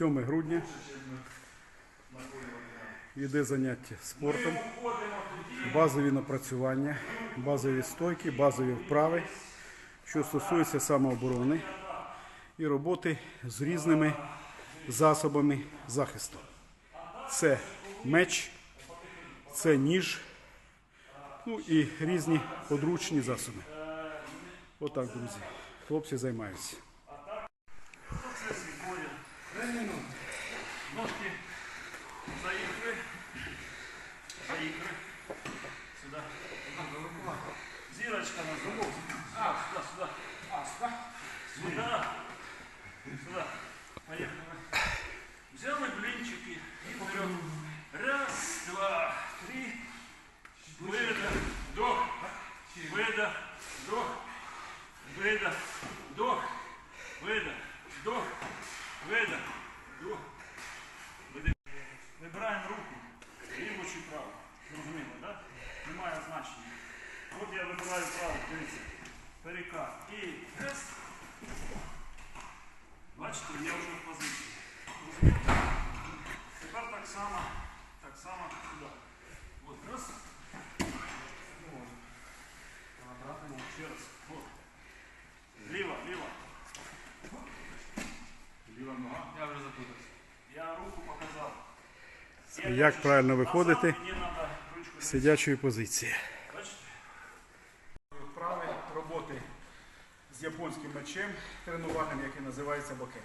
7 грудня. Іде заняття спортом, базові напрацювання, базові стойки, базові вправи, що стосується самооборони і роботи з різними засобами захисту. Це меч, це ніж, ну і різні подручні засоби. Отак, друзі. Хлопці займаються. Yeah. само сюди. От, раз. Обратно. Ще раз. От. Ліва, ліва. Ліва нога. Я вже запутався. Я руку показав. Як правильно виходити з сидячої позиції. Бачите? Вправи роботи з японським мечем, тренувальним, який називається бокен.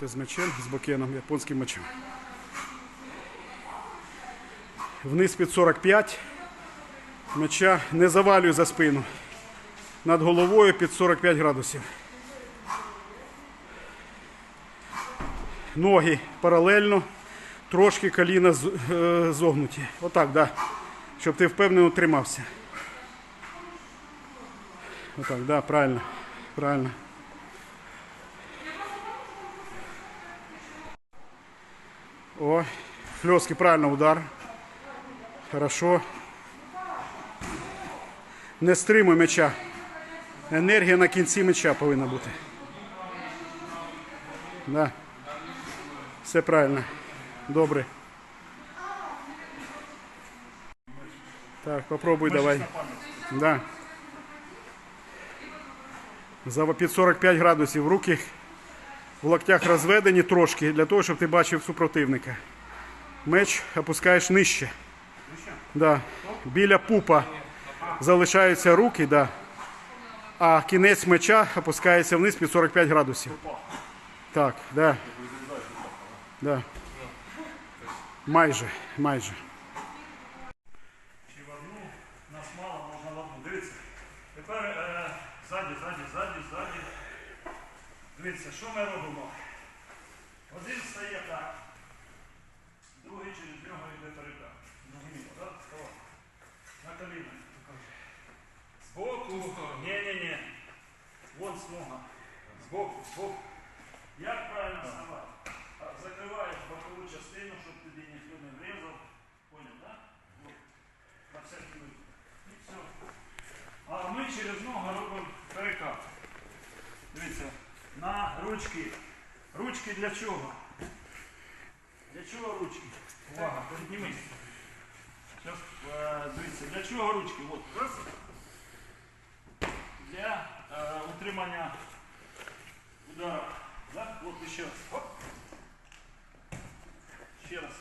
Роботи з мечем, з бокеном, японським мечем. Вниз під 45. Меча не завалюй за спину. Над головою під 45 градусів. Ноги паралельно, трошки коліна е, зогнуті. Отак, да. Щоб ти впевнено тримався. Отак, да, правильно. Правильно. О, хлесткий правильно удар. Хорошо. Не стримуй м'яча. Енергія на кінці м'яча повинна бути. Да. Все правильно. Добре. Так, попробуй давай. Да. За під 45 градусів руки в локтях розведені трошки для того, щоб ти бачив супротивника. Меч опускаєш нижче. Да. Біля пупа залишаються руки, да. а кінець меча опускається вниз під 45 градусів. Так, да. Да. Майже, майже. чи в одну, нас мало, можна в одну. Дивіться. Тепер е, ззаді, ззаді, ззаді, ззаді. Дивіться, що ми робимо? Один стає так, другий через нього йде? О, На коліна. Збоку. Ні, ні, ні. Вон смуга. Збоку, збоку. Як правильно ставати? Закриваєш бокову частину, щоб тобі ніхто не врізав. Понял, так? На всякий випадок. І все. А ми через ногу робимо перекат. Дивіться, на ручки. Ручки для чого? Для чого ручки? Увага, піднімись. Зараз, е, дивіться, для чого ручки? От, раз. Для е, утримання удара. Да? От ще раз. Оп. Ще раз.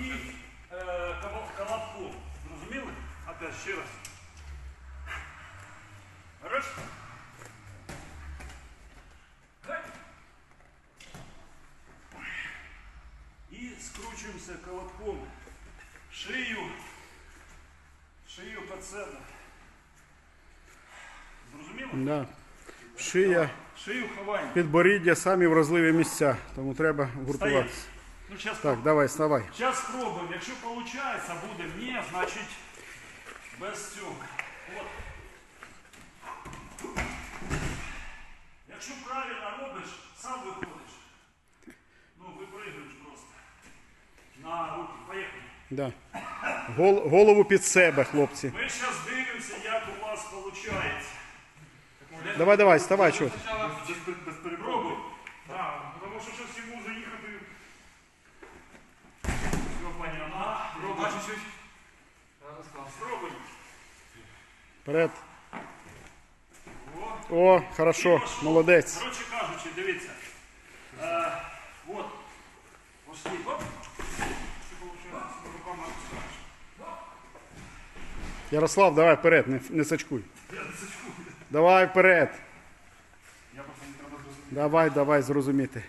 І е, кава- колобком. Зрозуміли? Опять ще раз. Раз. Гай. І скручуємося колобком. Шию. Шию під себе. Да. Шия, Шию ховаємо. підборіддя, самі вразливі місця. Тому треба гуртуватися. Ну, зараз Так, давай, вставай. Зараз спробуємо. Якщо виходить, буде ні, значить без цього. От. Якщо правильно робиш, сам виходиш. Ну, випригуєш просто. На руки. Поїхали. Да. Гол- голову під себе, хлопці. Ми зараз дивимося, як у вас виходить. Давай, давай, вставай, чого. ти. Пробуй. Так, тому що зараз йому вже їхати. Все понятно. Пробуй. Спробуй. Вперед. О. Хорошо, молодець. Коротше кажучи, дивіться. Е, от. Руками опускаєш. Ярослав, давай вперед, не, не сачкуй. Я не сачкую. Давай вперед. Я просто не треба зрозуміти. Давай, давай, зрозуміти.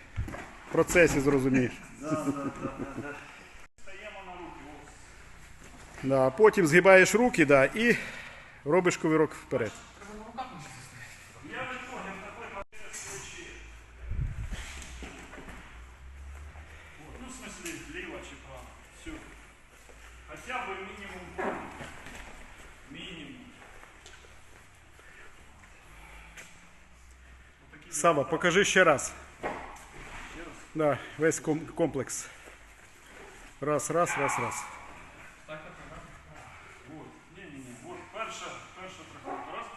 В процесі зрозумієш. Стаємо на руки. О. Да, потім згибаєш руки да, і робиш ковірок вперед. Сава, покажи. Ще раз. Да, весь комплекс. Раз, раз, раз, раз. перша, перша страховка. Раз.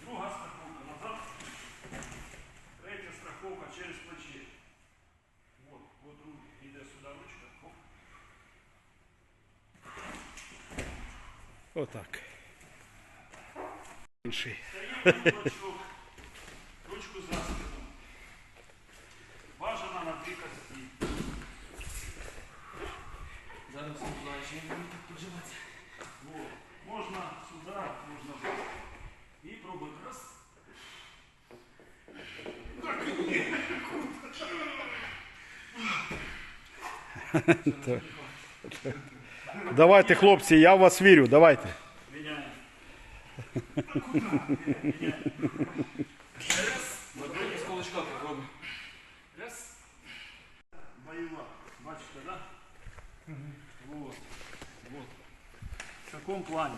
Друга страховка назад. Третя страховка через плече. Вот, вот руки. Іде сюди ручка. Оп. Отак. Інший. Стаємо на кулачок. Ручку за спину. Бажано на дві кості. Зараз всім бажаю піджиматися. Вот. Можна сюди, можна сюди. І пробуй. Раз. Давайте, хлопці, я в вас вірю, давайте. Міняємо. Ладоні з кулачка попробуй. Раз. Бойова. Бачите, да? Вот. Вот. В такому плані.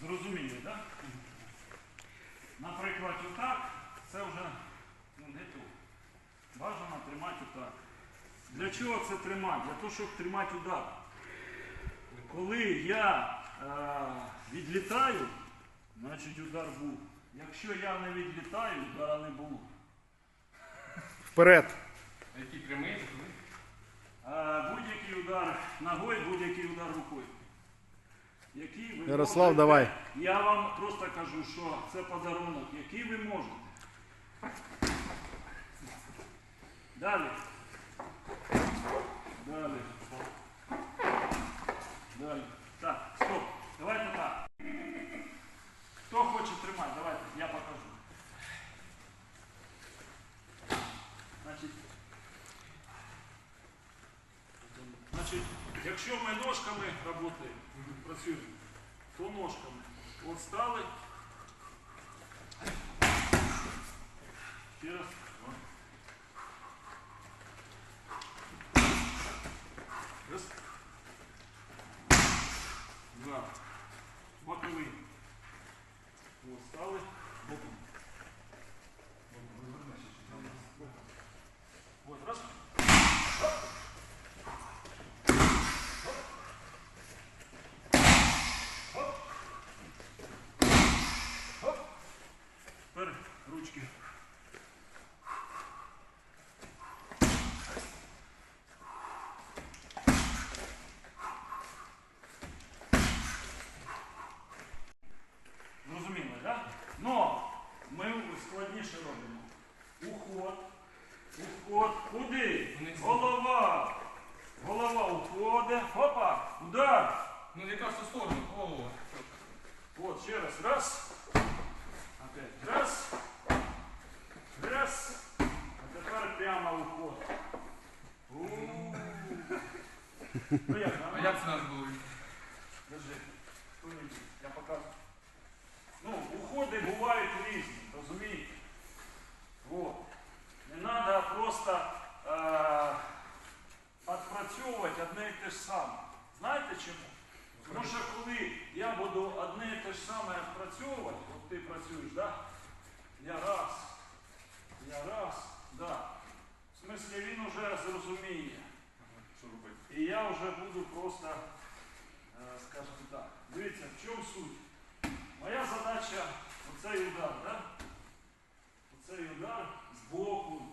Зрозуміли, так? Да? Наприклад, отак, це вже ну, не то. Бажано тримати отак. Для чого це тримати? Для того, щоб тримати удар. Коли я е, відлітаю, значить удар був. Якщо я не відлітаю, удара не було. Вперед. Який прямий? А, будь-який удар ногою, будь-який удар рукою. Який ви Ярослав, можете. давай. Я вам просто кажу, що це подарунок, який ви можете. Далі. Далі. Далі. Так, стоп. Давайте так. Хто хоче тримати, давайте, я покажу. Значить, Значить, Якщо ми ножками працюємо, працюємо, то ножками. От стали. Ще. Раз. Голова. Голова уходить. Опа, удар. Ну яка в ту сторону? О. От, ще раз. Раз. Опять. Раз. Раз. А тепер прямо уход. Приятно. Ну, а як це нас було? Держи. Хто-небудь. Я покажу. Ну, уходи бувають різні, розумієте? Вот. Не треба просто... А, відпрацьовувати одне і те ж саме. Знаєте чому? Тому що коли я буду одне і те ж саме відпрацьовувати, от ти працюєш, да? я раз, я раз, да. В смислі він вже зрозуміє. І я вже буду просто, скажімо так, дивіться, в чому суть. Моя задача оцей удар, да? оцей удар з боку.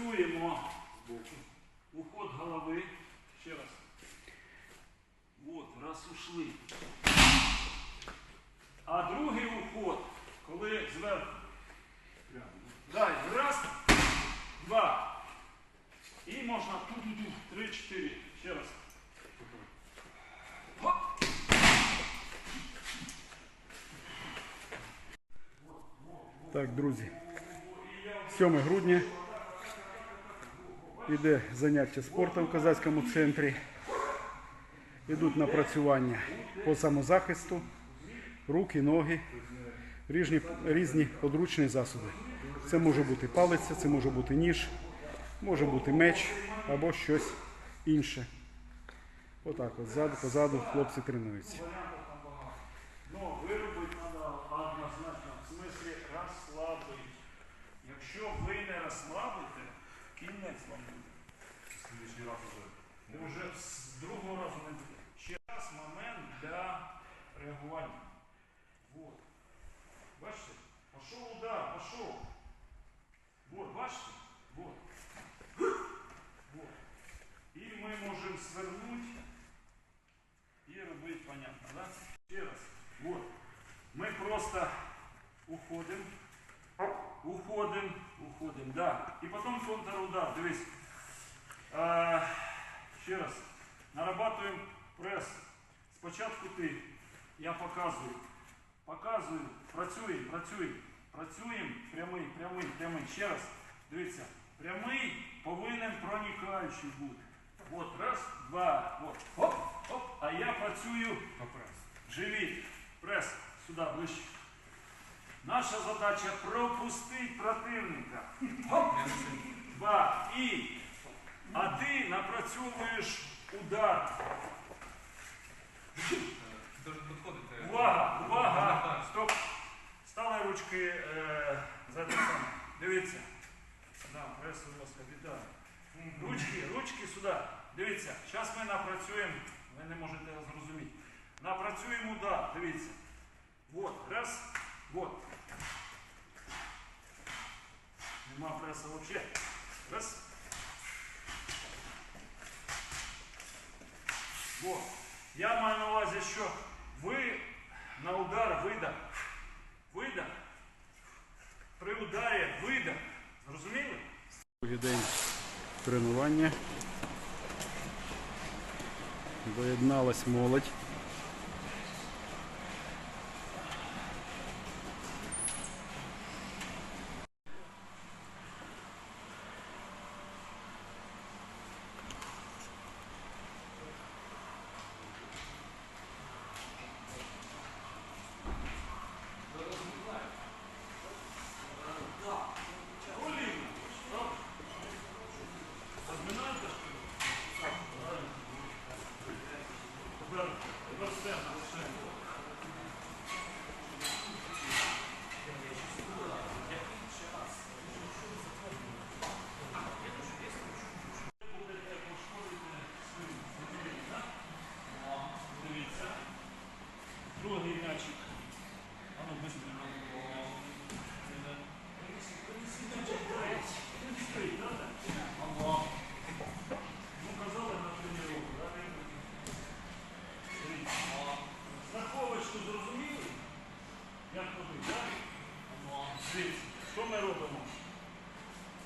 Працюємо. Збоку. Уход голови. Ще раз. Вот, раз ушли. А другий уход, коли зверху. Дай, раз, два. І можна ту-ту-ту. Три, чотири. Ще раз. Так, друзі. 7 грудня. Іде заняття спортом в Козацькому центрі. Ідуть напрацювання по самозахисту, руки, ноги, різні, різні подручні засоби. Це може бути палиця, це може бути ніж, може бути меч або щось інше. Отак от ззаду, позаду хлопці тренуються. Ну, виробити треба однозначно, в смислі розслабити. Якщо ви не розслабите, кінець вам буде. Слідчий раз уже. Ти вже з другого разу не буде. Ще раз момент для реагування. Вот. Бачите? Пошов удар, пошов. Вот, бачите? Вот. Вот. І ми можемо свернути і робити, понятно, да? Ще раз. Вот. Ми просто уходимо. Уходимо, уходимо, да. І потім контрудар. Дивись. Ще раз. Нарабатуємо прес. Спочатку ти. Я показую. Показую. Працюємо, працюємо. Працюємо. Прямий, прямий, прямий. Ще раз. Дивіться. Прямий повинен проникаючий бути. От, раз, два. От. Хоп, хоп. А я працюю живіт. Прес. Сюди, ближче. Наша задача пропустити противника. Два. І. А ти напрацьовуєш удар. Увага, увага! Стоп! Стали ручки е, за те саме. Дивіться. Да, прес у вас капітан. Ручки, ручки сюди. Дивіться. Зараз ми напрацюємо. Ви не можете зрозуміти. Напрацюємо удар. Дивіться. Вот. Раз. Вот. Нема преса взагалі. Раз. Вот. Я маю на увазі, що ви на удар видах. Видах. При ударі видах. Зрозуміли? Другий день тренування. Доєдналась молодь.